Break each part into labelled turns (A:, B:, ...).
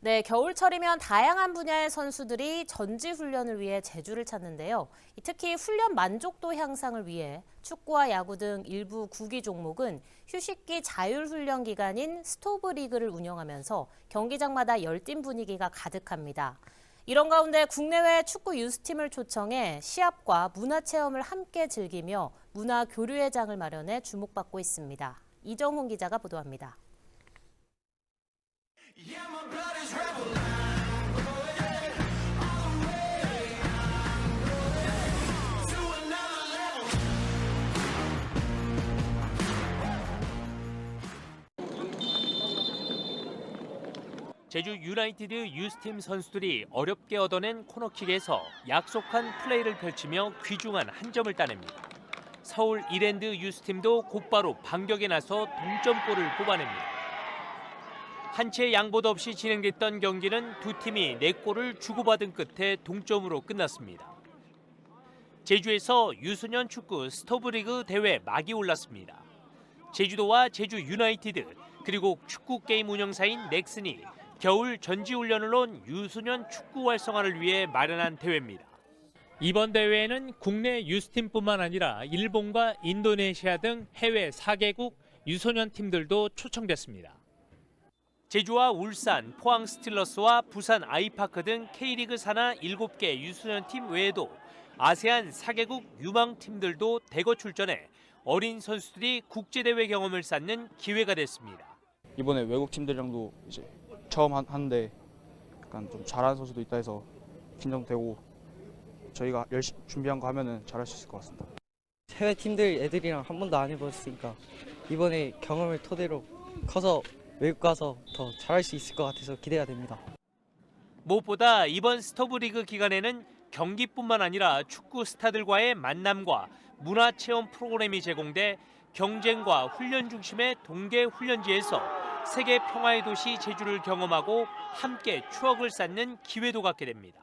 A: 네, 겨울철이면 다양한 분야의 선수들이 전지 훈련을 위해 제주를 찾는데요. 이 특히 훈련 만족도 향상을 위해 축구와 야구 등 일부 구기 종목은 휴식기 자율 훈련 기간인 스토브 리그를 운영하면서 경기장마다 열띤 분위기가 가득합니다. 이런 가운데 국내외 축구 유스팀을 초청해 시합과 문화 체험을 함께 즐기며 문화 교류의 장을 마련해 주목받고 있습니다. 이정훈 기자가 보도합니다.
B: 제주 유나이티드 유스팀 선수들이 어렵게 얻어낸 코너킥에서 약속한 플레이를 펼치며 귀중한 한 점을 따냅니다. 서울 이랜드 유스팀도 곧바로 반격에 나서 동점골을 뽑아냅니다. 한 채 양보도 없이 진행됐던 경기는 두 팀이 네 골을 주고받은 끝에 동점으로 끝났습니다. 제주에서 유소년 축구 스토브리그 대회 막이 올랐습니다. 제주도와 제주 유나이티드 그리고 축구 게임 운영사인 넥슨이 겨울 전지훈련을 온 유소년 축구 활성화를 위해 마련한 대회입니다. 이번 대회에는 국내 유스팀뿐만 아니라 일본과 인도네시아 등 해외 4개국 유소년 팀들도 초청됐습니다. 제주와 울산, 포항 스틸러스와 부산 아이파크 등 K리그 산하 7개 유소년 팀 외에도 아세안 4개국 유망 팀들도 대거 출전해 어린 선수들이 국제 대회 경험을 쌓는 기회가 됐습니다.
C: 이번에 외국 팀들이랑도 이제 처음 한- 하는데 약간 좀 잘하는 선수도 있다 해서 긴장되고 저희가 열심히 준비한 거 하면은 잘할 수 있을 것 같습니다.
D: 해외 팀들 애들이랑 한 번도 안 해봤으니까 이번에 경험을 토대로 커서 외국 가서 더 잘할 수 있을 것 같아서 기대가 됩니다.
B: 무엇보다 이번 스토브리그 기간에는 경기뿐만 아니라 축구 스타들과의 만남과 문화 체험 프로그램이 제공돼 경쟁과 훈련 중심의 동계 훈련지에서 세계 평화의 도시 제주를 경험하고 함께 추억을 쌓는 기회도 갖게 됩니다.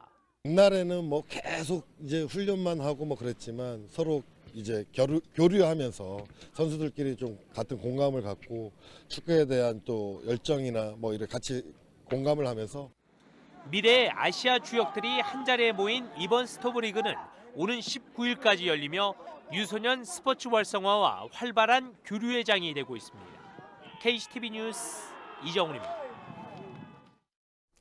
E: 옛날에는 뭐 계속 이제 훈련만 하고 뭐 그랬지만 서로 이제 교류, 교류하면서 선수들끼리 좀 같은 공감을 갖고 축구에 대한 또 열정이나 뭐 이렇게 같이 공감을 하면서
B: 미래의 아시아 주역들이 한 자리에 모인 이번 스토브리그는 오는 19일까지 열리며 유소년 스포츠 활성화와 활발한 교류의 장이 되고 있습니다. KCTV 뉴스 이정훈입니다.